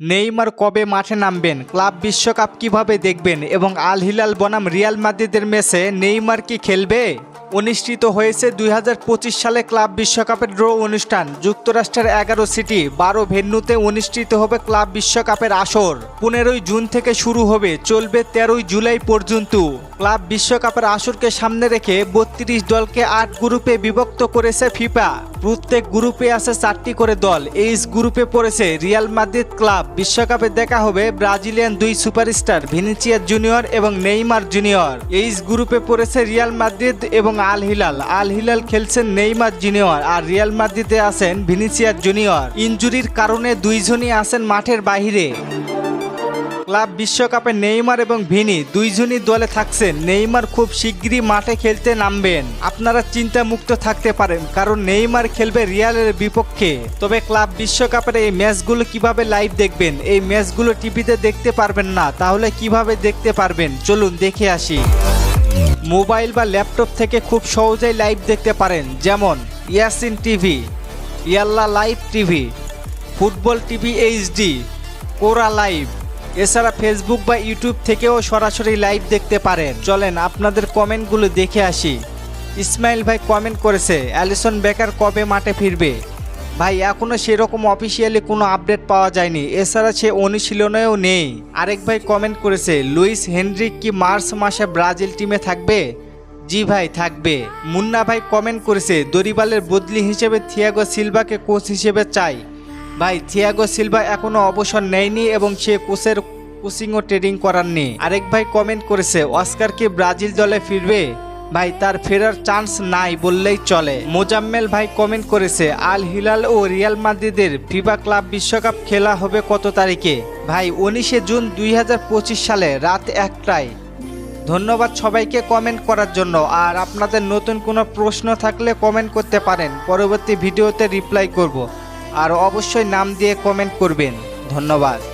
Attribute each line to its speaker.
Speaker 1: Neymar কবে মাঠে নামবেন? ক্লাব বিশ্বকাপ কীভাবে দেখবেন? এবং আল হিলাল বনাম রিয়াল মাদ্রিদের মেসে নেইমার কি খেলবে? অনুষ্ঠিত হয়েছে দুই হাজার পঁচিশ সালে ক্লাব বিশ্বকাপের ড্র অনুষ্ঠান। যুক্তরাষ্ট্রের এগারো সিটি বারো ভেন্যুতে অনুষ্ঠিত হবে ক্লাব বিশ্বকাপের আসর। পনেরোই জুন থেকে শুরু হবে, চলবে তেরোই জুলাই পর্যন্ত। ক্লাব বিশ্বকাপের আসরকে সামনে রেখে বত্রিশ দলকে আট গ্রুপে বিভক্ত করেছে ফিফা। প্রত্যেক গ্রুপে আছে চারটি করে দল। এইচ গ্রুপে পড়েছে রিয়াল মাদ্রিদ ক্লাব। বিশ্বকাপে দেখা হবে ব্রাজিলিয়ান দুই সুপারস্টার ভিনিসিয়া জুনিয়র এবং নেইমার জুনিয়র। এইচ গ্রুপে পড়েছে রিয়াল মাদ্রিদ এবং আল হিলাল। আল হিলাল খেলছেন নেইমার জুনিয়র আর রিয়াল মাদ্রিদে আছেন ভিনিসিয়া জুনিয়র। ইনজুরির কারণে দুইজনই আছেন মাঠের বাইরে। ক্লাব বিশ্বকাপে নেইমার এবং ভিনি দুইজনই দলে থাকছেন নেইমার খুব শিগগিরই মাঠে খেলতে নামবেন। আপনারা চিন্তা মুক্ত থাকতে পারেন, কারণ নেইমার খেলবে রিয়ালের বিপক্ষে। তবে ক্লাব বিশ্বকাপের এই ম্যাচগুলো কীভাবে লাইভ দেখবেন, এই ম্যাচগুলো টিভিতে দেখতে পারবেন না, তাহলে কীভাবে দেখতে পারবেন? চলুন দেখে আসি। মোবাইল বা ল্যাপটপ থেকে খুব সহজেই লাইভ দেখতে পারেন, যেমন Yacine TV, Yalla live TV, football TV HD, Kora live এছাড়া ফেসবুক বা ইউটিউব থেকেও সরাসরি লাইভ দেখতে পারেন। চলেন আপনাদের কমেন্টগুলো দেখে আসি। ইসমাইল ভাই কমেন্ট করেছে, অ্যালিসন বেকার কবে মাঠে ফিরবে? ভাই এখনও সেরকম অফিসিয়ালি কোনো আপডেট পাওয়া যায়নি। এছাড়া সে অনুশীলনেও নেই। আরেক ভাই কমেন্ট করেছে, লুইস হেনরিক কি মার্চ মাসে ব্রাজিল টিমে থাকবে? জি ভাই, থাকবে। মুন্না ভাই কমেন্ট করেছে, দরিবালের বদলি হিসেবে থিয়াগো সিলভাকে কোচ হিসেবে চাই। ভাই থিয়াগো সিলভা এখনও অবসর নেয়নি এবং সে কোচের কোচিং ও ট্রেডিং করাননি। আরেক ভাই কমেন্ট করেছে, অস্কার কি ব্রাজিল দলে ফিরবে? ভাই, তার ফেরার চান্স নাই বললেই চলে। মোজাম্মেল ভাই কমেন্ট করেছে, আল হিলাল ও রিয়াল মাদ্রিদের ফিফা ক্লাব বিশ্বকাপ খেলা হবে কত তারিখে? ভাই, উনিশে জুন দুই হাজার পঁচিশ সালে, রাত একটায়। ধন্যবাদ সবাইকে কমেন্ট করার জন্য। আর আপনাদের নতুন কোনো প্রশ্ন থাকলে কমেন্ট করতে পারেন। পরবর্তী ভিডিওতে রিপ্লাই করব। আর অবশ্যই নাম দিয়ে কমেন্ট করবেন। ধন্যবাদ।